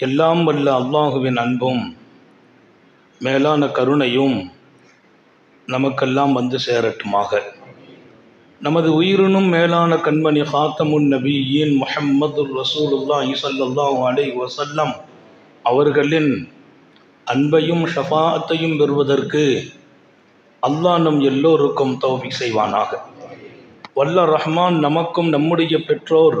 எல்லாம் வல்ல அல்லாஹுவின் அன்பும் மேலான கருணையும் நமக்கெல்லாம் வந்து சேரட்டுமாக. நமது உயிரினும் மேலான கண்மணி ஹாத்தமுன் நபியின் முஹம்மது ரசூலுல்லா ஸல்லல்லாஹு அலை வசல்லம் அவர்களின் அன்பையும் ஷஃபாத்தையும் பெறுவதற்கு அல்லாஹ் நம் எல்லோருக்கும் தௌஃபீக் செய்வானாக. வல்ல ரஹ்மான் நமக்கும் நம்முடைய பெற்றோர்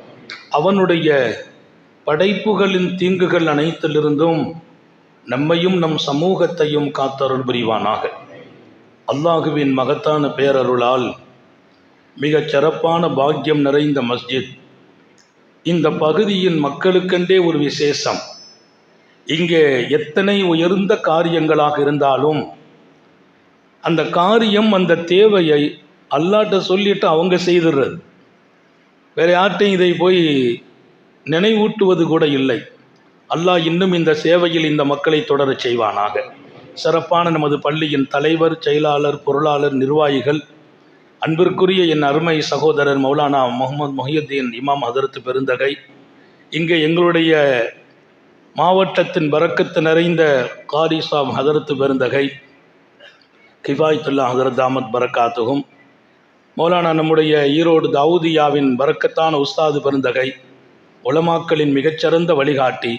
அவனுடைய படைப்புகளின் தீங்குகள் அனைத்திலிருந்தும் நம்மையும் நம் சமூகத்தையும் காத்தருள் புரிவானாக. அல்லாஹுவின் மகத்தான பேரருளால் மிகச் சிறப்பான பாக்கியம் நிறைந்த மஸ்ஜித். இந்த பகுதியின் மக்களுக்கென்றே ஒரு விசேஷம். இங்கே எத்தனை உயர்ந்த காரியங்களாக இருந்தாலும் அந்த காரியம் அந்த தேவையை அல்லாட்ட சொல்லிட்டு அவங்க செய்துடுறது வேறு யார்ட்டையும் இதை போய் நினைவூட்டுவது கூட இல்லை. அல்லாஹ் இன்னும் இந்த சேவையில் இந்த மக்களை தொடரச் செய்வானாக. சிறப்பான நமது பள்ளியின் தலைவர் செயலாளர் பொருளாளர் நிர்வாகிகள் அன்பிற்குரிய என் அருமை சகோதரர் மௌலானா முகமது மொஹியுத்தீன் இமாம் ஹதரத்து பெருந்தகை இங்கே எங்களுடைய மாவட்டத்தின் வரக்கத்து நிறைந்த காரிசாம் ஹதரத்து பெருந்தகை கிஃபாயத்துல்லா ஹதரத் அஹமத் பரக்காத்துகும் மௌலானா நம்முடைய ஈரோடு தாவூதியாவின் வரக்கத்தான உஸ்தாது பெருந்தகை உலமாக்களின் மிகச்சிறந்த வழிகாட்டி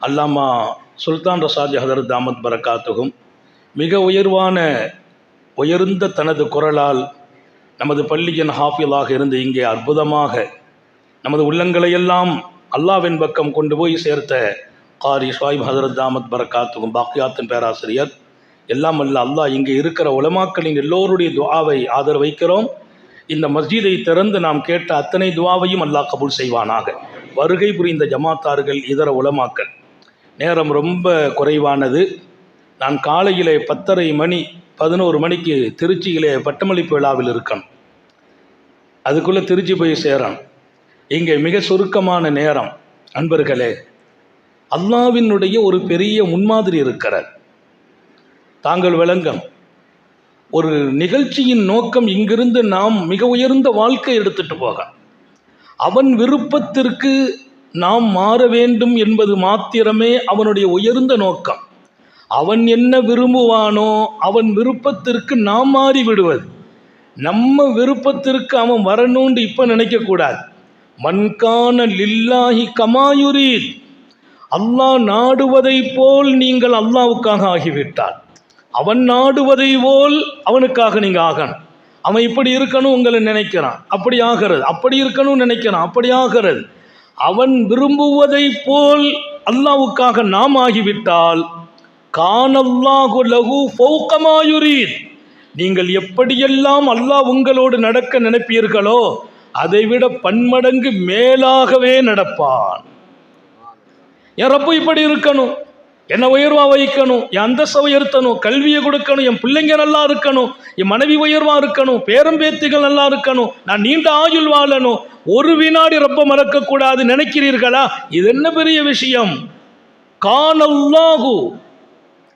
அல்லாமா சுல்தான் ரசாஜ் ஹதரத் அஹமத் பரக்காத்துகும் மிக உயர்வான உயர்ந்த தனது குரலால் நமது பள்ளியின் ஹாஃபிலாக இருந்து இங்கே அற்புதமாக நமது உள்ளங்களையெல்லாம் அல்லாவின் பக்கம் கொண்டு போய் சேர்த்த காரி ஷாயிப் ஹதரத் தாமத் பரக்காத்துகும் பாக்கியாத்தின் பேராசிரியர். எல்லாம் அல்ல அல்லாஹ் இங்கே இருக்கிற உலமாக்களின் எல்லோருடைய துவாவை ஆதரவு வைக்கிறோம். இந்த மஸ்ஜிதை திறந்து நாம் கேட்ட அத்தனை துவாவையும் அல்லாஹ் கபூல் செய்வானாக. வருகை புரிந்த ஜமாத்தார்கள் இதர உலமாக்கள். நேரம் ரொம்ப குறைவானது. நான் காலையிலே பத்தரை மணி பதினோரு மணிக்கு திருச்சியிலே பட்டமளிப்பு விழாவில் இருக்கணும். அதுக்குள்ளே திருச்சி போய் சேரணும். இங்கே மிக சுருக்கமான நேரம். அன்பர்களே அல்லாவினுடைய ஒரு பெரிய முன்மாதிரி இருக்கிறார் தாங்கள் விளங்கம். ஒரு நிகழ்ச்சியின் நோக்கம் இங்கிருந்து நாம் மிக உயர்ந்த வாழ்க்கை எடுத்துட்டு போக அவன் விருப்பத்திற்கு நாம் மாற வேண்டும் என்பது மாத்திரமே அவனுடைய உயர்ந்த நோக்கம். அவன் என்ன விரும்புவானோ அவன் விருப்பத்திற்கு நாம் மாறி விடுவது. நம்ம விருப்பத்திற்கு அவன் வரணும்னு இப்போ நினைக்கக்கூடாது மண்கான லில்லாஹி கமாயுரீத் அல்லாஹ் நாடுவதை போல் நீங்கள் அல்லாவுக்காக ஆகிவிட்டார். அவன் நாடுவதை போல் அவனுக்காக நீங்கள் ஆகணும். அவன் இப்படி இருக்கணும் உங்களை நினைக்கிறான். அப்படி ஆகிறது. அப்படி இருக்கணும் நினைக்கிறான். அப்படி ஆகிறது. அவன் விரும்புவதை போல் அல்லாவுக்காக நாம் ஆகிவிட்டால் கானல்லாஹு லகு ஃபௌகமாயுரீத் நீங்கள் எப்படியெல்லாம் அல்லாஹ் உங்களோடு நடக்க நினைப்பீர்களோ அதைவிட பன்மடங்கு மேலாகவே நடப்பான். என் ரப்பு இப்படி இருக்கணும். என்னை உயர்வா வைக்கணும் என் அந்தஸ்தை உயர்த்தணும். கல்வியை கொடுக்கணும். என் பிள்ளைங்க நல்லா இருக்கணும். என் மனைவி உயர்வா இருக்கணும். பேரம்பேத்திகள் நல்லா இருக்கணும். நான் நீண்ட ஆயுள் வாழணும். ஒரு வினாடி ரப்ப மறக்கக்கூடாது நினைக்கிறீர்களா? இது என்ன பெரிய விஷயம்? கானல்லாகு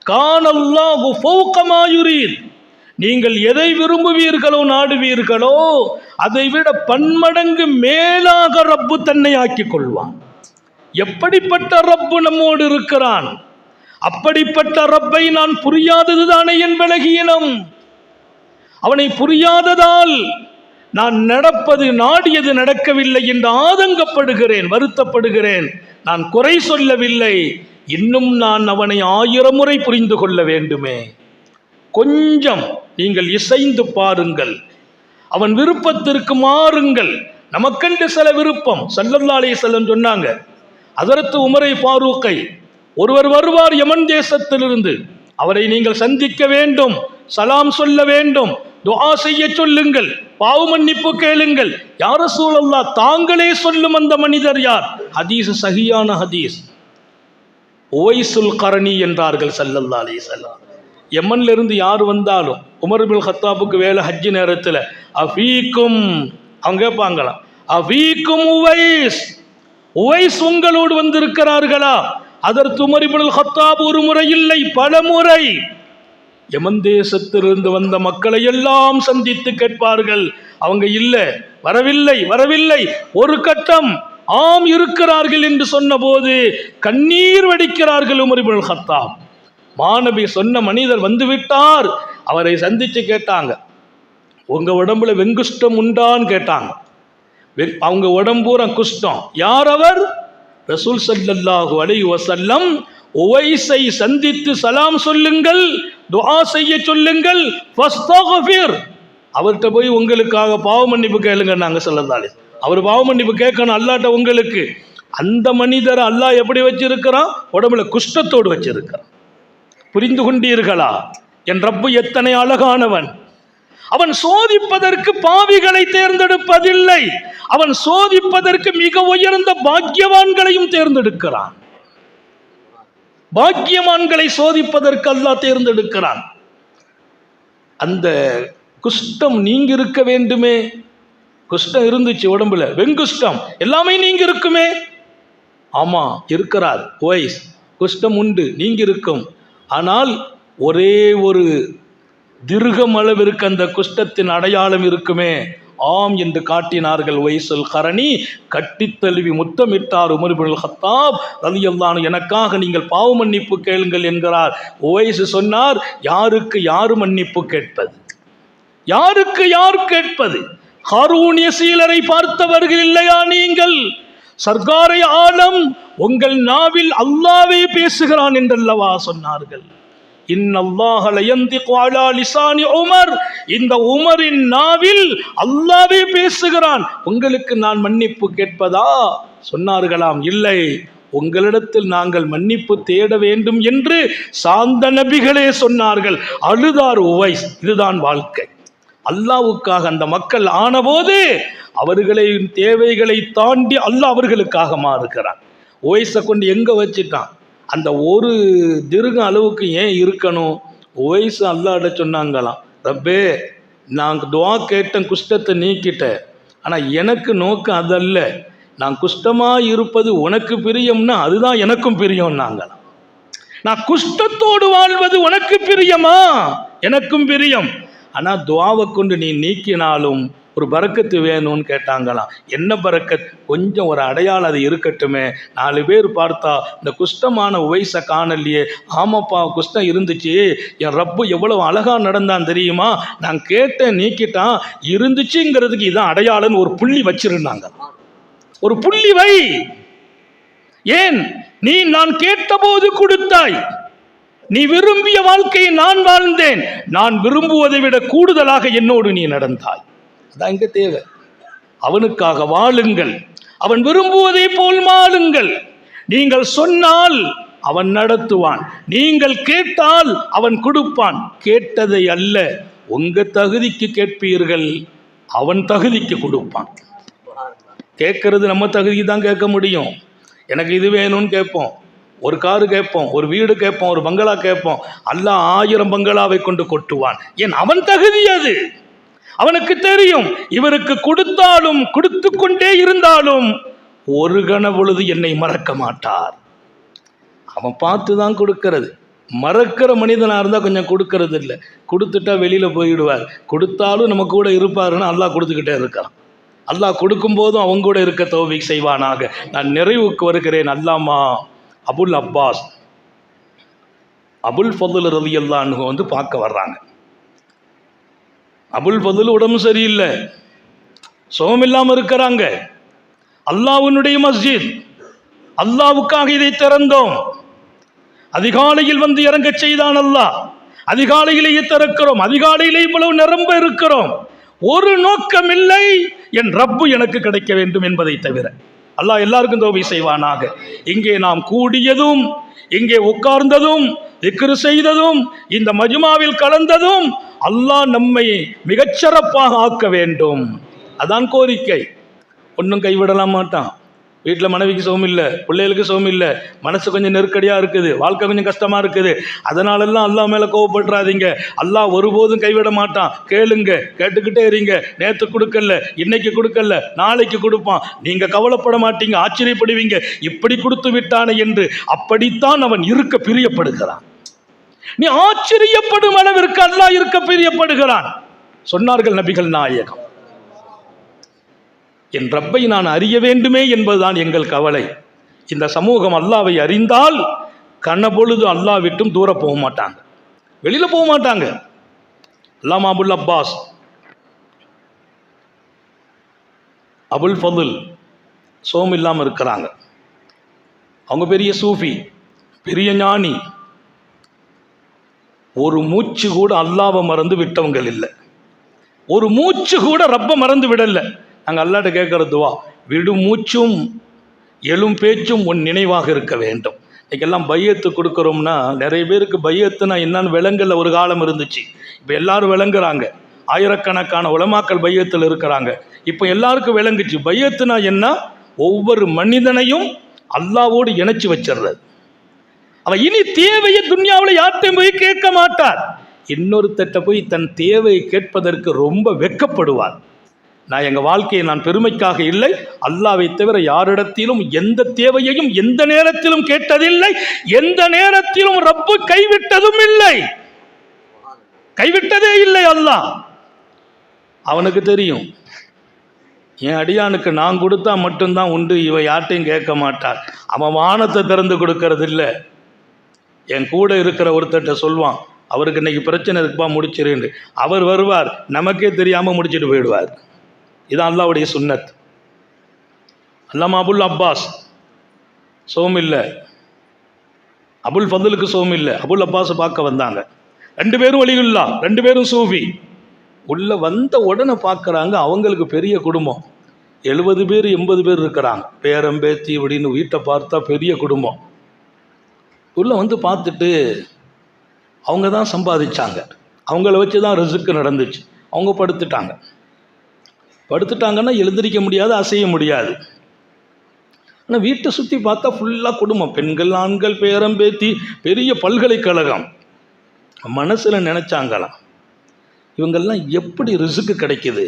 கானல்லாகு ஃபௌகமாயுரீத் நீங்கள் எதை விரும்புவீர்களோ நாடுவீர்களோ அதை விட பன்மடங்கு மேலாக ரப்பு தன்னை ஆக்கிக் கொள்வான் எப்படிப்பட்ட ரப்பு நம்மோடு இருக்கிறான்? அப்படிப்பட்ட ரப்பை நான் புரியாதது தானே என் விலகியனம் அவனை புரியாததால் நான் நடப்பது நாடியது நடக்கவில்லை என்று ஆதங்கப்படுகிறேன் வருத்தப்படுகிறேன். நான் குறை சொல்லவில்லை. இன்னும் நான் அவனை ஆயிரம் முறை புரிந்து கொள்ள வேண்டுமே. கொஞ்சம் நீங்கள் இசைந்து பாருங்கள். அவன் விருப்பத்திற்கு மாறுங்கள். நமக்கென்று சில விருப்பம். சல்லல்லாலே செல்லம் சொன்னாங்க அதரத்து உமரை ஃபாரூக்கை ஒருவர் வருவார் யமன் தேசத்திலிருந்து. அவரை நீங்கள் சந்திக்க வேண்டும் சலாம் சொல்ல வேண்டும் துஆ செய்ய சொல்லுங்கள் பாவ மன்னிப்பு கேளுங்கள். யார சூழல்லா தாங்களே சொல்லும் அந்த மனிதர் யார்? ஹதீஸ் சகியான ஹதீஸ். ஓய்சுல் கரணி என்றார்கள் சல்லல்லா அலிசல்லாம் எம்மன்ல இருந்து யார் வந்தாலும் உமர் பின் ஹத்தாபுக்கு வேலை ஹஜ்ஜி நேரத்தில் அஃபீக்கும் அவங்க கேட்பாங்களாம் அஃபீக்கும் உவைஸ். உவைஸ் உங்களோடு வந்திருக்கிறார்களா? அதற்கு உமர் ஹத்தாப் ஒரு முறை இல்லை பல முறை. யமன் தேசத்திலிருந்து வந்த மக்களை எல்லாம் சந்தித்து கேட்பார்கள். அவங்க இல்லை வரவில்லை வரவில்லை. ஒரு கட்டம் ஆம் இருக்கிறார்கள் என்று சொன்னபோது கண்ணீர் வடிக்கிறார்கள் உமரிபுல் இப்னுல் ஹத்தாப் மாணவி சொன்ன மனிதர் வந்து விட்டார். அவரை சந்தித்து கேட்டாங்க. உங்கள் உடம்புல வெங்குஷ்டம் உண்டான்னு கேட்டாங்க. வெ- அவங்க உடம்பூரம் குஷ்டம். யார் அவர்? ரசூல் ஸல்லல்லாஹு அலை வசல்லம் உவைசை சந்தித்து சலாம் சொல்லுங்கள் துஆ செய்ய சொல்லுங்கள் ஃபஸ்தக்ஃபிர் அவர்கிட்ட போய் உங்களுக்காக பாவ மன்னிப்பு கேளுங்க நாங்கள் சொல்லந்தாலே அவர் பாவ மன்னிப்பு கேட்கணும் அல்லாட்ட உங்களுக்கு. அந்த மனிதரை அல்லாஹ் எப்படி வச்சிருக்கிறான்? உடம்புல குஷ்டத்தோடு வச்சிருக்கிறான். புரிந்து கொண்டீர்களா? என் ரப்பு எத்தனை அழகானவன். அவன் சோதிப்பதற்கு பாவிகளை தேர்ந்தெடுப்பதில்லை. அவன் சோதிப்பதற்கு மிக உயர்ந்த பாக்கியவான்களையும் தேர்ந்தெடுக்கிறான். பாக்கியவான்களை சோதிப்பதற்கு அல்லாஹ் தேர்ந்தெடுக்கிறான். அந்த குஷ்டம் நீங்க இருக்க வேண்டுமே? குஷ்டம் இருந்துச்சு உடம்புல. வெங்குஷ்டம் எல்லாமே நீங்க இருக்குமே ஆமா இருக்கிறார். ஓய்ஸ் குஷ்டம் உண்டு நீங்க இருக்கும் ஆனால் ஒரே ஒரு திருகம் அளவிற்கு அந்த குஷ்டத்தின் அடையாளம் இருக்குமே. ஆம் என்று காட்டினார்கள் வைசல் கரணி. கட்டித்தழுவி முத்தமிட்டார் உமர்புல் ஹத்தாப் ரலியல்லாஹு எனக்காக நீங்கள் பாவ மன்னிப்பு கேளுங்கள் என்கிறார். ஒய்சு சொன்னார் யாருக்கு யார் மன்னிப்பு கேட்பது? யாருக்கு யார் கேட்பது? ஹாரூனிய சீலரை பார்த்தவர்கள் இல்லையா நீங்கள்? சர்க்காரை ஆலம் உங்கள் நாவில் அல்லாவே பேசுகிறான் என்றல்லவா சொன்னார்கள். உமர். இந்த உமரின் நாவில் அல்லாவே பேசுகிறான். உங்களுக்கு நான் மன்னிப்பு கேட்பதா? சொன்னார்களாம் இல்லை. உங்களிடத்தில் நாங்கள் மன்னிப்பு தேட வேண்டும் என்று சாந்த நபிகளே சொன்னார்கள். அழுதார் உவைஸ். இதுதான் வாழ்க்கை. அல்லாவுக்காக அந்த மக்கள் ஆனபோது அவர்களின் தேவைகளை தாண்டி அல்லாஹ் அவர்களுக்காக மாறுகிறான். ஓய்ஸை கொண்டு எங்கே வச்சுட்டான்? அந்த ஒரு திருகம் அளவுக்கு ஏன் இருக்கணும்? ஓய்ஸ் அல்லாட சொன்னாங்களாம் ரப்பே நான் துவா கேட்டேன் குஷ்டத்தை நீக்கிட்டேன் ஆனால் எனக்கு நோக்கம் அதல்ல. நான் குஷ்டமாக இருப்பது உனக்கு பிரியம்னா அதுதான் எனக்கும் பிரியம்னாங்களாம். நான் குஷ்டத்தோடு வாழ்வது உனக்கு பிரியமா? எனக்கும் பிரியம். ஆனால் துவாவை கொண்டு நீ நீக்கினாலும் ஒரு பறக்கத்து வேணும்னு கேட்டாங்களாம். என்ன பறக்கத்? கொஞ்சம் ஒரு அடையாளம் அது இருக்கட்டுமே. நாலு பேர் பார்த்தா இந்த குஷ்டமான உவைசை காணலையே. ஆமாப்பா குஷ்டம் இருந்துச்சு. என் ரப்பு எவ்வளோ அழகாக நடந்தான் தெரியுமா? நான் கேட்டேன் நீக்கிட்டான். இருந்துச்சுங்கிறதுக்கு இதான் அடையாளம்னு ஒரு புள்ளி வச்சிருந்தாங்க. ஒரு புள்ளி வை. ஏன்? நீ நான் கேட்டபோது கொடுத்தாய். நீ விரும்பிய வாழ்க்கையை நான் வாழ்ந்தேன். நான் விரும்புவதை விட கூடுதலாக என்னோடு நீ நடந்தாய். அதான் இங்கே தேவை. அவனுக்காக வாழுங்கள். அவன் விரும்புவதை போல் மாளுங்கள் நீங்கள் சொன்னால் அவன் நடத்துவான். நீங்கள் கேட்டால் அவன் கொடுப்பான். கேட்டதை அல்ல உங்க தகுதிக்கு கேட்பீர்கள். அவன் தகுதிக்கு கொடுப்பான். கேட்கறது நம்ம தகுதி தான் கேட்க முடியும். எனக்கு இது வேணும்னு கேட்போம். ஒரு காரு கேட்போம் ஒரு வீடு கேட்போம் ஒரு பங்களா கேட்போம். அல்ல ஆயிரம் பங்களாவை கொண்டு கொட்டுவான். ஏன் அவன் தகுதி அது? அவனுக்கு தெரியும் இவருக்கு கொடுத்தாலும் கொடுத்து கொண்டே இருந்தாலும் ஒரு கண பொழுது என்னை மறக்க மாட்டார். அவன் பார்த்து தான் கொடுக்கறது. மறக்கிற மனிதனாக இருந்தால் கொஞ்சம் கொடுக்கறது இல்லை. கொடுத்துட்டா வெளியில் போயிடுவார். கொடுத்தாலும் நம்ம கூட இருப்பாருன்னு அல்லாஹ் கொடுத்துக்கிட்டே இருக்கான். அல்லாஹ் கொடுக்கும்போதும் அவங்க கூட இருக்க தௌபிக் செய்வானாக. நான் நிறைவுக்கு வருகிறேன் Allama. Abul Abbas. Abul Fathul ரலியல்லான்னு வந்து பார்க்க வர்றாங்க. அபுல் பதில் உடம்பு சரியில்லை. சுகம் இல்லாமல் இருக்கிறாங்க. அல்லாவுனுடைய மஸ்ஜித். அல்லாவுக்காக இதை திறந்தோம். அதிகாலையில் வந்து இறங்கச் செய்தான் அல்லாஹ். அதிகாலையிலேயே திறக்கிறோம். அதிகாலையிலே இவ்வளவு நிரம்ப இருக்கிறோம். ஒரு நோக்கம் இல்லை. என் ரப்பு எனக்கு கிடைக்க வேண்டும் என்பதை தவிர. அல்லாஹ் எல்லாருக்கும் தோவை செய்வானாக. இங்கே நாம் கூடியதும் இங்கே உட்கார்ந்ததும் திக்ரு செய்ததும் இந்த மஜ்மாவில் கலந்ததும் அல்லாஹ் நம்மை மிகச்சிறப்பாக ஆக்க வேண்டும். அதான் கோரிக்கை. ஒன்றும் கைவிடலாம் மாட்டான். வீட்டில் மனைவிக்கு சுகம் இல்லை பிள்ளைகளுக்கு சுகம் இல்லை மனசு கொஞ்சம் நெருக்கடியாக இருக்குது வாழ்க்கை கொஞ்சம் கஷ்டமாக இருக்குது. அதனாலெல்லாம் அல்லா மேலே கோவப்படுறாதீங்க அல்லாஹ் ஒருபோதும் கைவிட மாட்டான். கேளுங்க கேட்டுக்கிட்டே இருங்க. நேற்று கொடுக்கல இன்னைக்கு கொடுக்கல நாளைக்கு கொடுப்பான். நீங்கள் கவலைப்பட மாட்டீங்க ஆச்சரியப்படுவீங்க. இப்படி கொடுத்து விட்டானே என்று அப்படித்தான் அவன் இருக்க பிரியப்படுகிறான். நீ ஆச்சரியப்படும் அளவிற்கு அல்லாஹ் இருக்க பிரியப்படுகிறான். சொன்னார்கள் நபிகள் நாயகம். என் ரப்பை நான் அறிய வேண்டுமே என்பதுதான் எங்கள் கவலை. இந்த சமூகம் அல்லாவை அறிந்தால் கண்ணபொழுது அல்லாஹ் விட்டும் தூர போக மாட்டாங்க. வெளியில போக மாட்டாங்க. Allama Abul Abbas Abul Fathul Som இல்லாமல் இருக்கிறாங்க. அவங்க பெரிய சூஃபி பெரிய ஞானி ஒரு மூச்சு கூட அல்லாவை மறந்து விட்டவங்கள் இல்லை. ஒரு மூச்சு கூட ரப்ப மறந்து விடலை. நாங்கள் அல்லாட்ட கேட்குறதுவா விடும் மூச்சும் எழும் பேச்சும் உன் நினைவாக இருக்க வேண்டும். இன்றைக்கெல்லாம் பையத்து கொடுக்குறோம்னா நிறைய பேருக்கு பையத்துனா என்னன்னு விளங்கல ஒரு காலம் இருந்துச்சு. இப்போ எல்லாரும் விளங்குறாங்க ஆயிரக்கணக்கான உலமாக்கள் பையத்தில் இருக்கிறாங்க. இப்போ எல்லாருக்கும் விளங்குச்சு. பையத்துனா என்ன? ஒவ்வொரு மனிதனையும் அல்லாவோடு இணைச்சி வச்சிடுறது. அவன் இனி தேவையை துன்யாவில் யார்ட்டையும் போய் கேட்க மாட்டார். இன்னொருத்தட்ட போய் தன் தேவையை கேட்பதற்கு ரொம்ப வெட்கப்படுவார். நான் எங்கள் வாழ்க்கையை நான் பெருமைக்காக இல்லை. அல்லாவை தவிர யாரிடத்திலும் எந்த தேவையையும் எந்த நேரத்திலும் கேட்டதில்லை. எந்த நேரத்திலும் ரப்பு கைவிட்டதும் இல்லை. கைவிட்டதே இல்லை அல்லாஹ். அவனுக்கு தெரியும். என் அடியானுக்கு நான் கொடுத்தா மட்டும்தான் உண்டு. இவன் யார்ட்டையும் கேட்க மாட்டான். அவன் வானத்தை திறந்து கொடுக்கறது இல்லை என் கூட இருக்கிற ஒருத்தர்கிட்ட சொல்வான் அவருக்கு இன்னைக்கு பிரச்சனை இருக்குப்பா முடிச்சிருன்னு அவர் வருவார் நமக்கே தெரியாமல் முடிச்சுட்டு போயிடுவார். இதான் அல்லாவுடைய சுன்னத். அல்லாமா அபுல் அப்பாஸ் சோம் இல்லை. அபுல் ஃபதலுக்கு சோம் இல்லை. அபுல் அப்பாஸை பார்க்க வந்தாங்க. ரெண்டு பேரும் வழியுள்ளா ரெண்டு பேரும் சூஃபி. உள்ளே வந்த உடனே பார்க்குறாங்க அவங்களுக்கு பெரிய குடும்பம். எழுபது பேர் எண்பது பேர் இருக்கிறாங்க. பேரம்பேத்தி அப்படின்னு வீட்டை பார்த்தா பெரிய குடும்பம். உள்ளே வந்து பார்த்துட்டு அவங்க தான் சம்பாதிச்சாங்க. அவங்கள வச்சு தான் ரிசுக்கு நடந்துச்சு. அவங்க படுத்துட்டாங்க. படுத்துட்டாங்கன்னா எழுந்திரிக்க முடியாது அசைய முடியாது. ஆனால் வீட்டை சுற்றி பார்த்தா ஃபுல்லாக குடும்பம். பெண்கள் ஆண்கள் பேரம் பேத்தி பெரிய பல்கலைக்கழகம். மனசில் நினச்சாங்களாம் இவங்கெல்லாம் எப்படி ரிசுக்கு கிடைக்குது?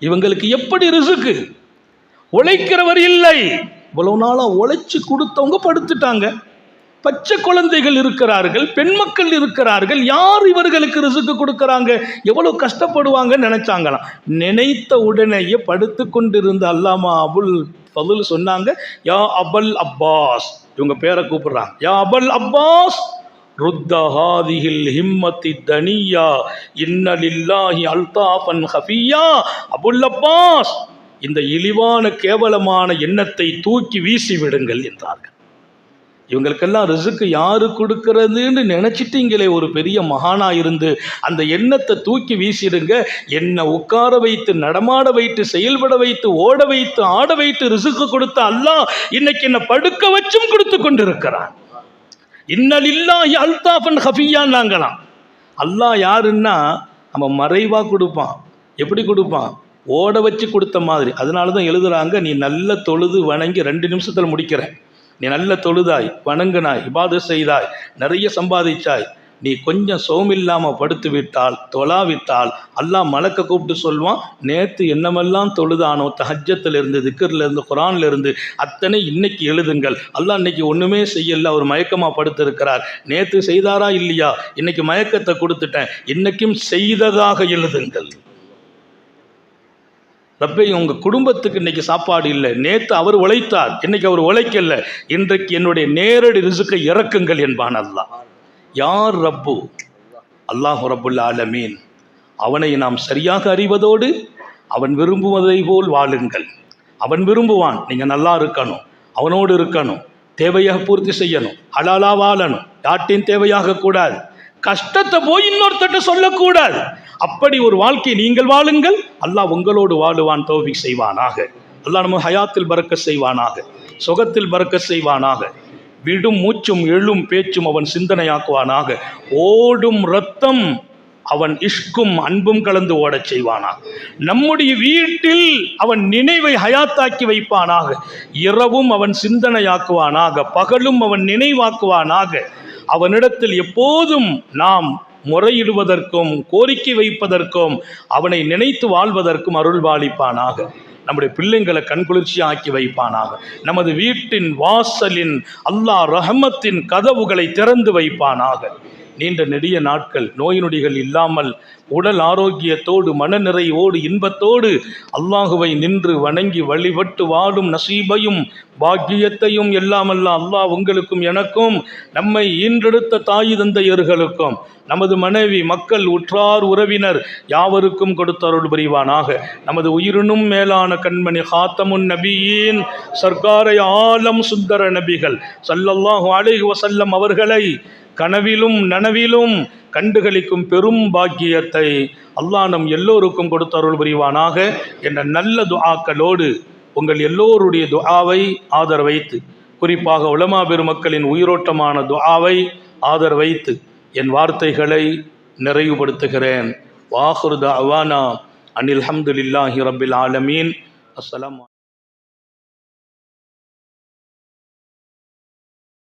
இவங்களுக்கு எப்படி ரிசுக்கு? உழைக்கிறவர் இல்லை. இவ்வளவு நாளாக உழைச்சி கொடுத்தவங்க படுத்துட்டாங்க. பச்சை குழந்தைகள் இருக்கிறார்கள் பெண் மக்கள் இருக்கிறார்கள் யார் இவர்களுக்கு ரிசுக்கு கொடுக்குறாங்க? எவ்வளோ கஷ்டப்படுவாங்கன்னு நினச்சாங்களாம். நினைத்த உடனேயே படுத்து கொண்டிருந்த அல்லாமா அபுல் பதில் சொன்னாங்க யா அபல் அப்பாஸ். இவங்க பேரை கூப்பிடுறாங்க. யா அபல் அப்பாஸ் ருத்தஹாதிஹில் ஹிம்மத்தி தனியா இன்னலில்லாஹி அல்தாஃபன் ஹஃபியா. அபுல் அப்பாஸ் இந்த இழிவான கேவலமான எண்ணத்தை தூக்கி வீசி விடுங்கள் என்றார்கள். இவங்களுக்கெல்லாம் ரிசுக்கு யாரு கொடுக்கறதுன்னு நினைச்சிட்டீங்களே ஒரு பெரிய மகானா இருந்து அந்த எண்ணத்தை தூக்கி வீசிடுங்க. என்னை உட்கார வைத்து நடமாட வைத்து செயல்பட வைத்து ஓட வைத்து ஆட வைத்து ரிசுக்கு கொடுத்த அல்லாஹ் இன்னைக்கு என்னை படுக்க வச்சும் கொடுத்து கொண்டிருக்கிறான். இன்னலில்லா அல்தாஃபன் ஹஃபியான்னாங்களாம் அல்லாஹ் யாருன்னா நம்ம மறைவாக கொடுப்பான். எப்படி கொடுப்பான்? ஓட வச்சு கொடுத்த மாதிரி. அதனால தான் எழுதுகிறாங்க நீ நல்ல தொழுது வணங்கி ரெண்டு நிமிஷத்தில் முடிக்கிற நீ நல்ல தொழுதாய் வணங்குனாய் இபாது செய்தாய் நிறைய சம்பாதிச்சாய். நீ கொஞ்சம் சோமில்லாமல் படுத்து விட்டால் தொழாவிட்டால் அல்லாஹ் மலக்க கூப்பிட்டு சொல்வான் நேற்று என்னமெல்லாம் தொழுதானோ தஹஜத்தில் இருந்து திக்கர்ல இருந்து குரான்ல இருந்து அத்தனை இன்னைக்கு எழுதுங்கள். அல்லாஹ் இன்னைக்கு ஒன்றுமே செய்யல அவர் மயக்கமாக படுத்திருக்கிறார். நேற்று செய்தாரா இல்லையா? இன்னைக்கு மயக்கத்தை கொடுத்துட்டேன். இன்னைக்கும் செய்ததாக எழுதுங்கள். ரப்பே உங்கள் குடும்பத்துக்கு இன்னைக்கு சாப்பாடு இல்லை. நேற்று அவர் உழைத்தார். இன்னைக்கு அவர் உழைக்கல. இன்றைக்கு என்னுடைய நேரடி ரிசுக்கை இறக்குங்கள் என்பான் அல்லாஹ். யார் ரப்பு? அல்லாஹ் ரப்புல் ஆலமீன். அவனை நாம் சரியாக அறிவதோடு அவன் விரும்புவதை போல் வாழுங்கள். அவன் விரும்புவான். நீங்கள் நல்லா இருக்கணும். அவனோடு இருக்கணும். தேவையாக பூர்த்தி செய்யணும். அலாலா வாழணும். யார்ட்டையும் தேவையாக கூடாது கஷ்டத்தை போய் இன்னொருத்தட்ட சொல்லக்கூடாது. அப்படி ஒரு வாழ்க்கையை நீங்கள் வாழுங்கள். அல்லாஹ் உங்களோடு வாழுவான் தோவி செய்வானாக. அல்லாஹ் நம்ம ஹயாத்தில் பறக்க செய்வானாக. சுகத்தில் பறக்க செய்வானாக. விடும் மூச்சும் எழும் பேச்சும் அவன் சிந்தனையாக்குவானாக. ஓடும் ரத்தம் அவன் இஷ்கும் அன்பும் கலந்து ஓடச் செய்வானாக. நம்முடைய வீட்டில் அவன் நினைவை ஹயாத்தாக்கி வைப்பானாக. இரவும் அவன் சிந்தனையாக்குவானாக. பகலும் அவன் நினைவாக்குவானாக. அவனிடத்தில் எப்போதும் நாம் முறையிடுவதற்கும் கோரிக்கை வைப்பதற்கும் அவனை நினைத்து வாழ்வதற்கும் அருள்வாளிப்பானாக. நம்முடைய பிள்ளைங்களை கண்குளிர்ச்சி ஆக்கி வைப்பானாக. நமது வீட்டின் வாசலின் அல்லாஹ் ரஹமத்தின் கதவுகளை திறந்து வைப்பானாக. நீண்ட நெடிய நாட்கள் நோய் நொடிகள் இல்லாமல் உடல் ஆரோக்கியத்தோடு மனநிறைவோடு இன்பத்தோடு அல்லாஹுவை நின்று வணங்கி வழிபட்டு வாழும் நசீபையும் பாக்கியத்தையும் எல்லாமல்ல அல்லாஹ் உங்களுக்கும் எனக்கும் நம்மை ஈன்றெடுத்த தாய் தந்தையர்களுக்கும் நமது மனைவி மக்கள் உற்றார் உறவினர் யாவருக்கும் கொடுத்தருள் புரிவானாக. நமது உயிரினும் மேலான கண்மணி ஹாத்தமுன் நபியின் சர்க்காரை ஆலம் சுந்தர நபிகள் சல்லல்லாஹு அலைஹி வசல்லம் அவர்களை கனவிலும் நனவிலும் கண்டுகளிக்கும் பெரும் பாக்கியத்தை அல்லாஹ் நம் எல்லோருக்கும் கொடுத்தருள் புரிவானாக. என்ற நல்ல துஆக்களோடு உங்கள் எல்லோருடைய துஆவை ஆதரவைத்து குறிப்பாக உலமா பெருமக்களின் உயிரோட்டமான துஆவை ஆதரவைத்து என் வார்த்தைகளை நிறைவுபடுத்துகிறேன். வாஹுர்த அவானா அனில் ஹம்துலில்லாஹி ரபில் ஆலமீன். அஸ்ஸலாமு